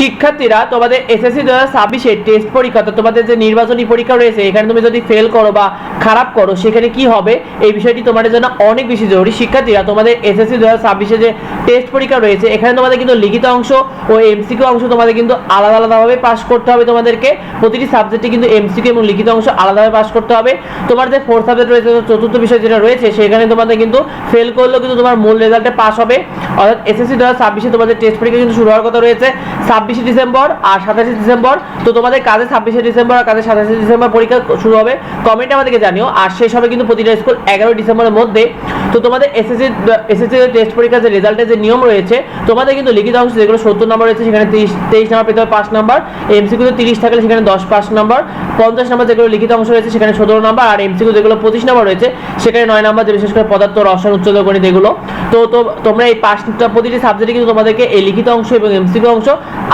শিক্ষার্থীরা তোমাদের এসএসসি দু হাজার ছাব্বিশের টেস্ট পরীক্ষা অর্থাৎ তোমাদের যে নির্বাচনী পরীক্ষা রয়েছে, এখানে তুমি যদি ফেল করো বা খারাপ করো, সেখানে কি হবে? এই বিষয়টি তোমাদের জন্য অনেক বেশি জরুরি। শিক্ষার্থীরা, তোমাদের এসএসসি দু হাজার ছাব্বিশে যে টেস্ট পরীক্ষা রয়েছে, এখানে তোমাদের কিন্তু লিখিত অংশ ও এমসিকিউ অংশ তোমাদের কিন্তু আলাদা আলাদাভাবে পাস করতে হবে তোমাদেরকে। প্রতিটি সাবজেক্টে কিন্তু এমসিকিউ এবং লিখিত অংশ আলাদাভাবে পাস করতে হবে। তোমার যে ফোর্থ সাবজেক্ট রয়েছে চতুর্থ বিষয় যেটা রয়েছে, সেখানে তোমাদের কিন্তু ফেল করলেও কিন্তু তোমার মূল রেজাল্টে পাস হবে। অর্থাৎ এসএসসি দু হাজার ছাব্বিশে তোমাদের টেস্ট পরীক্ষা কিন্তু শুরু হওয়ার কথা রয়েছে। ছাব্বিশে ডিসেম্বর আর সাতাশে ডিসেম্বর। তো তোমাদের কাজে ছাব্বিশে ডিসেম্বর আর কাজে সাতাশে ডিসেম্বর পরীক্ষা শুরু হবে। কমেন্টে আমাদেরকে জানিও। আর শেষ হবে কিন্তু প্রতিটা স্কুল এগারো ডিসেম্বরের মধ্যে। তো তোমাদের এসএসসি এসএসসি টেস্ট পরীক্ষার যে রেজাল্টের যে নিয়ম রয়েছে, তোমাদের কিন্তু লিখিত অংশ যেগুলো সত্তর নম্বর রয়েছে, সেখানে তেইশ তেইশ নম্বর পেতে হবে পাঁচ নম্বর এমসিকিউ তিরিশ থাকলে সেখানে দশ, পাঁচ নম্বর পঞ্চাশ নম্বর যেগুলো লিখিত অংশ রয়েছে, সেখানে সতেরো নম্বর আর এমসিকিউ যেগুলো পঁচিশ নম্বর রয়েছে, সেখানে নয় নম্বর যে বিশেষ করে পদার্থ, রসায়ন, উচ্চত, গণিত এগুলো। তো তোমরা এই পাঁচটা প্রতিটি সাবজেক্টে কিন্তু তোমাদেরকে এই লিখিত অংশ এবং এমসিকিউ অংশ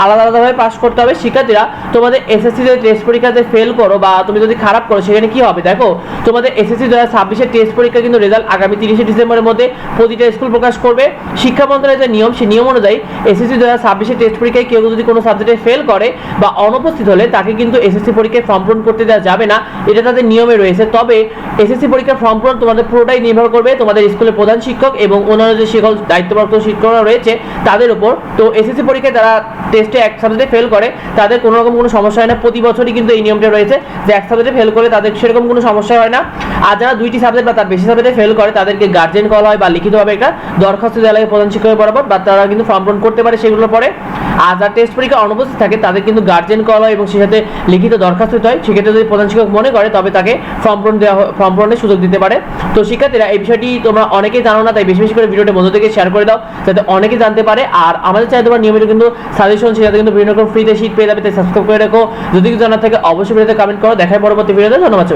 আলাদা আলাদাভাবে পাস করতে হবে। শিক্ষার্থীরা, তোমাদের এসএসসি যে টেস্ট পরীক্ষাতে ফেল করো বা তুমি যদি খারাপ করো, সেখানে কি হবে দেখো? তোমাদের এসএসসি দু হাজার ছাব্বিশের টেস্ট পরীক্ষা কিন্তু রেজাল্ট আগামী তিরিশে ডিসেম্বরের মধ্যে প্রতিটা স্কুল প্রকাশ করবে। শিক্ষা মন্ত্রণালয়ের যে নিয়ম, সেই নিয়ম অনুযায়ী এসএসসি দু হাজার ছাব্বিশের টেস্ট পরীক্ষায় কেউ যদি কোনো সাবজেক্টে ফেল করে বা অনুপস্থিত হলে তাকে কিন্তু এসএসসি পরীক্ষায় ফর্ম পূরণ করতে দেওয়া যাবে না। এটা তাদের নিয়মে রয়েছে। তবে এসএসসি পরীক্ষার ফর্ম পূরণ তোমাদের পুরোটাই নির্ভর করবে। তোমাদের স্কুলের প্রধান শিক্ষক এবং অন্যান্য যে সকল দায়িত্বপ্রাপ্ত শিক্ষকরা রয়েছে তাদের উপর। তো এসএসসি পরীক্ষায় যারা টেস্টে এক সাবজেক্টে ফেল করে। তাদের কোনো রকম কোনো সমস্যা হয় না। প্রতি বছরই কিন্তু এই নিয়মটা রয়েছে যে এক সাবজেক্টে ফেল করে তাদের সেরকম কোনো সমস্যা হয় না। আর যারা দুইটি সাবজেক্ট বা তার বেশি সাবজেক্টে ফেল করে, তাদেরকে গার্জেন কল হয় বা লিখিতভাবে একটা দরখাস্ত দেওয়া লাগে প্রধান শিক্ষকের বরাবর বা তারা কিন্তু ফর্ম পূরণ করতে পারে সেগুলো পরে। আর যারা টেস্ট পরীক্ষা অনুপস্থিত থাকে, তাদের কিন্তু গার্জেন কল হয় এবং সে সাথে লিখিত দরখাস্ত দিতে হয়। সেক্ষেত্রে যদি প্রধান শিক্ষক মনে করে, তবে তাকে ফর্ম পূরণ দেওয়া ফর্ম পূরণের সুযোগ দিতে পারে। তো শিক্ষার্থীরা, এই বিষয়টি তোমরা অনেকেই জানো না, তাই বেশি বেশি করে ভিডিওটা বন্ধু থেকে শেয়ার করে দাও, যাতে অনেকে জানতে পারে। আর আমাদের চাই তোমার নিয়মিত কিন্তু সাজেশন সেটাতে কিন্তু বিভিন্ন রকম ফ্রিতে শীট পেয়ে যাবে, তাই সাবস্ক্রাইব করে রাখো। যদি কিছু জানার থাকে, অবশ্যই ভিডিওতে কমেন্ট করো। দেখায় পরবর্তী ভিডিওতে। ধন্যবাদ